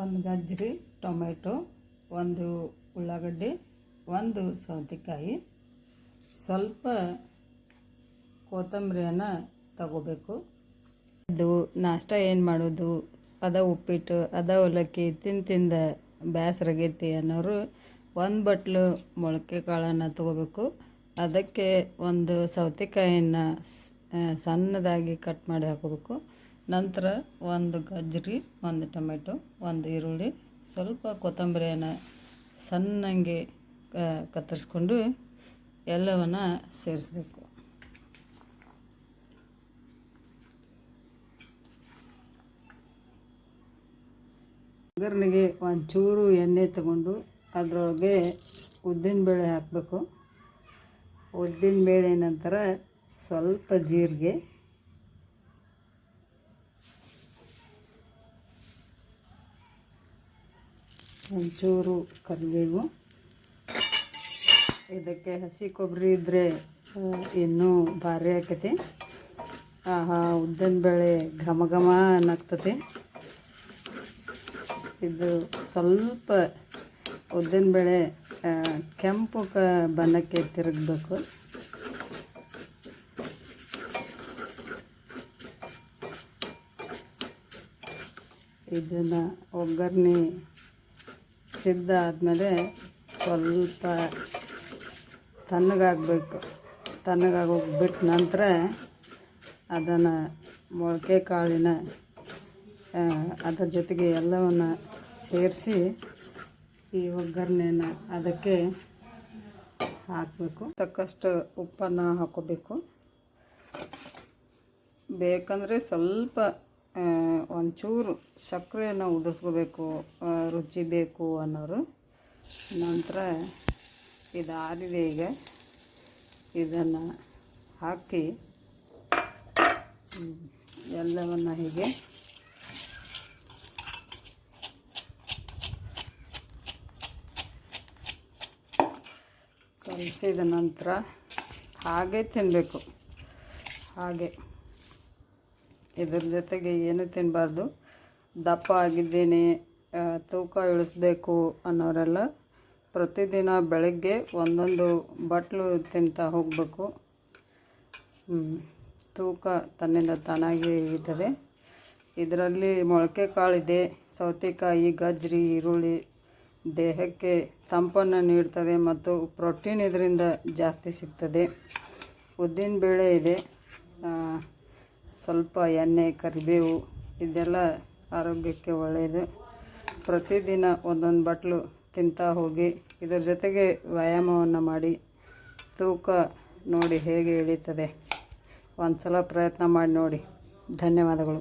ಒಂದು ಗಜ್ಜರಿ, ಟೊಮೆಟೊ, ಒಂದು ಉಳ್ಳಾಗಡ್ಡೆ, ಒಂದು ಸೌತೆಕಾಯಿ. ಸ್ವಲ್ಪ ಕೊತ್ತಂಬರಿಯನ್ನು ತಗೋಬೇಕು. ಇದು ನಾಷ್ಟ ಏನು ಮಾಡೋದು? ಅದ ಉಪ್ಪಿಟ್ಟು, ಅದ ಅವಲಕ್ಕಿ, ತಿಂದು ತಿಂದ ಬೇಸರಾಗೈತಿ ಅನ್ನೋರು ಒಂದು ಬಟ್ಲು ಮೊಳಕೆ ಕಾಳನ್ನು ತಗೋಬೇಕು. ಅದಕ್ಕೆ ಒಂದು ಸೌತೆಕಾಯಿಯನ್ನು ಸಣ್ಣದಾಗಿ ಕಟ್ ಮಾಡಿ ಹಾಕೋಬೇಕು. ನಂತರ ಒಂದು ಗಜ್ಜರಿ, ಒಂದು ಟೊಮೆಟೊ, ಒಂದು ಈರುಳ್ಳಿ, ಸ್ವಲ್ಪ ಕೊತ್ತಂಬರಿಯನ್ನು ಸಣ್ಣಂಗೆ ಕತ್ತರಿಸ್ಕೊಂಡು ಎಲ್ಲವನ್ನು ಸೇರಿಸ್ಬೇಕು. ಒಗ್ಗರಣೆಗೆ ಒಂಚೂರು ಎಣ್ಣೆ ತಗೊಂಡು ಅದರೊಳಗೆ ಉದ್ದಿನಬೇಳೆ ಹಾಕಬೇಕು. ಉದ್ದಿನಬೇಳೆ ನಂತರ ಸ್ವಲ್ಪ ಜೀರಿಗೆ. ಒಂಚೂರು ಕರಿಬೇವು. ಇದಕ್ಕೆ ಹಸಿ ಕೊಬ್ಬರಿ ಇದ್ದರೆ ಇನ್ನೂ ಭಾರಿ ಆಕತಿ. ಆಹಾ ಉದ್ದಿನಬೇಳೆ ಘಮ ಘಮ ಅನ್ನಕ್ತತಿ. ಇದು ಸ್ವಲ್ಪ ಉದ್ದಿನ ಬೇಳೆ ಕೆಂಪು ಕ, ಬಣ್ಣಕ್ಕೆ ತಿರುಗಬೇಕು. ಇದನ್ನು ಒಗ್ಗರಣೆ ಸಿದ್ಧ ಆದಮೇಲೆ ಸ್ವಲ್ಪ ತಣ್ಣಗಾಗಬೇಕು. ತಣ್ಣಗಾಗೋಗ್ಬಿಟ್ಟ ನಂತರ ಅದನ್ನು ಮೊಳಕೆ ಕಾಳಿನ ಅದರ ಜೊತೆಗೆ ಎಲ್ಲವನ್ನು ಸೇರಿಸಿ ಈ ಒಗ್ಗರಣೆನ ಅದಕ್ಕೆ ಹಾಕಬೇಕು. ತಕ್ಕಷ್ಟು ಉಪ್ಪನ್ನು ಹಾಕೋಬೇಕು. ಬೇಕಂದರೆ ಸ್ವಲ್ಪ ಒಂಚೂರು ಸಕ್ಕರೆಯನ್ನು ಉದಿಸ್ಕೋಬೇಕು ರುಚಿ ಬೇಕು ಅನ್ನೋರು. ನಂತರ ಇದು ಆರಿದೆ ಈಗ. ಇದನ್ನು ಹಾಕಿ ಎಲ್ಲವನ್ನು ಹೀಗೆ ಕಲಸಿದ ನಂತರ ಹಾಗೆ ತಿನ್ನಬೇಕು ಹಾಗೆ. ಇದ್ರ ಜೊತೆಗೆ ಏನು ತಿನ್ನಬಾರ್ದು ದಪ್ಪ ಆಗಿದ್ದೇನೆ ತೂಕ ಇಳಿಸ್ಬೇಕು ಅನ್ನೋರೆಲ್ಲ ಪ್ರತಿದಿನ ಬೆಳಗ್ಗೆ ಒಂದೊಂದು ಬಟ್ಲು ತಿಂತಾ ಹೋಗಬೇಕು. ತೂಕ ತನ್ನಿಂದ ತಾನಾಗಿ ಇಳಿತದೆ. ಇದರಲ್ಲಿ ಮೊಳಕೆ ಕಾಳಿದೆ, ಸೌತೆಕಾಯಿ, ಗಜ್ರಿ, ಈರುಳ್ಳಿ, ದೇಹಕ್ಕೆ ತಂಪನ್ನು ನೀಡ್ತದೆ ಮತ್ತು ಪ್ರೋಟೀನ್ ಇದರಿಂದ ಜಾಸ್ತಿ ಸಿಗ್ತದೆ. ಉದ್ದಿನ ಬೇಳೆ ಇದೆ. ಸ್ವಲ್ಪ ಎಣ್ಣೆ, ಕರಿಬೇವು, ಇದೆಲ್ಲ ಆರೋಗ್ಯಕ್ಕೆ ಒಳ್ಳೆಯದು ಪ್ರತಿದಿನ ಒಂದೊಂದು ಬಟ್ಲು ತಿಂತಾ ಹೋಗಿ ಇದರ ಜೊತೆಗೆ ವ್ಯಾಯಾಮವನ್ನು ಮಾಡಿ ತೂಕ ನೋಡಿ ಹೇಗೆ ಇಳೀತದೆ ಒಂದು ಸಲ ಪ್ರಯತ್ನ ಮಾಡಿ ನೋಡಿ. ಧನ್ಯವಾದಗಳು.